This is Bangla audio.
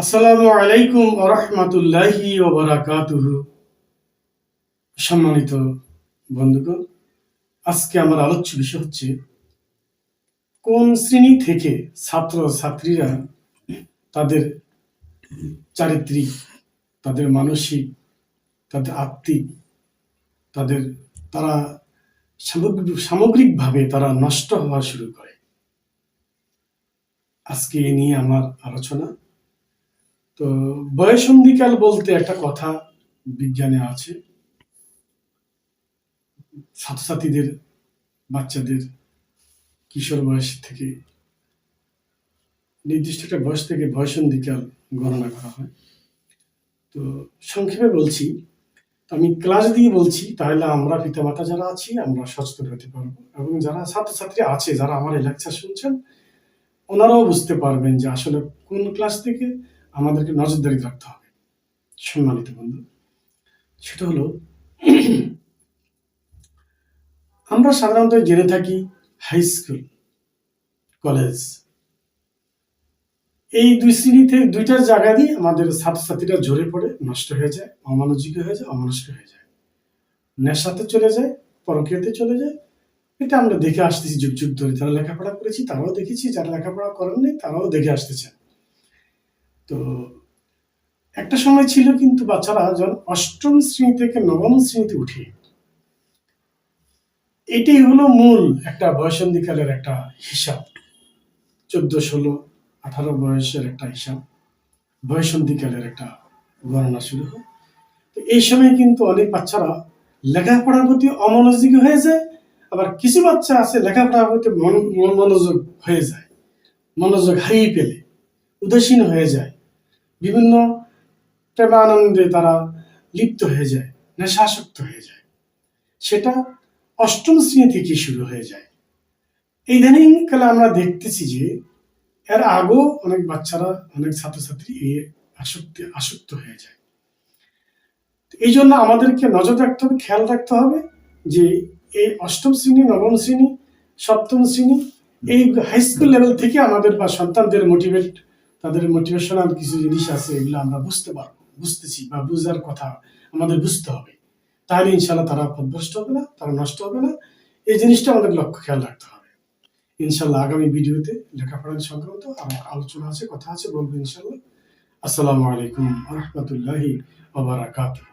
আসসালামু আলাইকুম আরহামাতুল্লাহি সম্মানিত বন্ধুগণ, আজকে আমার আলোচ্য বিষয় হচ্ছে, কোন শ্রেণি থেকে ছাত্র ছাত্রীরা তাদের চারিত্রিক, তাদের মানসিক, তাদের আত্মিক, তাদের তারা সামগ্রিক, সামগ্রিকভাবে তারা নষ্ট হওয়া শুরু করে? আজকে এ নিয়ে আমার আলোচনা তো বয়সন্ধিকাল বলতে একটা কথা বিজ্ঞানে আছে। ছাত্রছাত্রীদের, বাচ্চাদের কিশোর বয়স থেকে নির্দিষ্ট একটা বয়স থেকে বয়সন্ধিকাল গণনা করা হয়। তো সংক্ষেপে বলছি আমি ক্লাস দিয়ে বলছি, তাহলে আমরা পিতামাতা যারা আছি, আমরা সচেতন হতে পারব। এবং যারা ছাত্রছাত্রী আছে, যারা আমার এই লেকচার শুনছেন, ওনারাও বুঝতে পারবেন যে আসলে কোন ক্লাস থেকে আমাদেরকে নজরদারি রাখতে হবে। সম্মানিত বন্ধু, সেটা হলো, আমরা সাধারণত জেনে থাকি হাই স্কুল কলেজ এই দুই শ্রেণীতে দুইটার জায়গা দিয়ে আমাদের ছাত্রছাত্রীরা ঝরে পড়ে, নষ্ট হয়ে যায় অমনোযোগী হয়ে যায় অমনস্ক হয়ে যায়। নেশাতে চলে যায় পরকীয়াতে চলে যায়। এটা আমরা দেখে আসতেছি যুগ যুগ ধরে। যারা লেখাপড়া করেছি, তারাও দেখেছি। যারা লেখাপড়া করেননি, তারাও দেখে আসতেছেন। তো একটা সময় ছিল কিন্তু বাচ্চারা যখন অষ্টম শ্রেণি থেকে নবম শ্রেণীতে উঠে, এটাই হলো মূল একটা বয়সন্ধিকালের একটা হিসাব। চোদ্দ, ষোলো, আঠারো বয়সের একটা হিসাব, বয়সন্ধিকালের একটা গণনা শুরু হয়। তো এই সময় কিন্তু অনেক বাচ্চারা লেখাপড়ার প্রতি অমনোযোগী হয়ে যায়, আবার কিছু বাচ্চা আছে লেখাপড়ার প্রতি মন- মন- মনোযোগ হয়ে যায়, মনোযোগ হারিয়ে ফেলে, উদাসীন হয়ে যায়। বিভিন্ন প্রেমানন্দে তারা লিপ্ত হয়ে যায়, নেশাসক্ত হয়ে যায়। সেটা অষ্টম শ্রেণি থেকে শুরু হয়ে যায়। ইদানিং কালে আমরা দেখতেছি যে এর আগেও অনেক বাচ্চারা, অনেক ছাত্রছাত্রী এই আসক্তি, আসক্ত হয়ে যায়। এই জন্য আমাদেরকে নজর রাখতে হবে, খেয়াল রাখতে হবে যে এই অষ্টম শ্রেণি, নবম শ্রেণি, সপ্তম শ্রেণি, এই হাই স্কুল লেভেল থেকে আমাদের বা সন্তানদের মোটিভেট তাদের মোটিভেশনাল কিছু জিনিস আছে, এগুলো আমরা বুঝতে পারব, বুঝতেছি বা বুঝার কথা আমাদের বুঝতে হবে। তাহলে ইনশাল্লাহ তারা পদভ্রষ্ট হবে না, তারা নষ্ট হবে না। এই জিনিসটা আমাদের লক্ষ্য, খেয়াল রাখতে হবে। ইনশাল্লাহ আগামী ভিডিওতে লেখাপড়া সংক্রান্ত আমার আলোচনা আছে, কথা আছে, বলব ইনশাল্লাহ আসসালামু আলাইকুম রহমতুল্লাহি ওবরাকাতুহ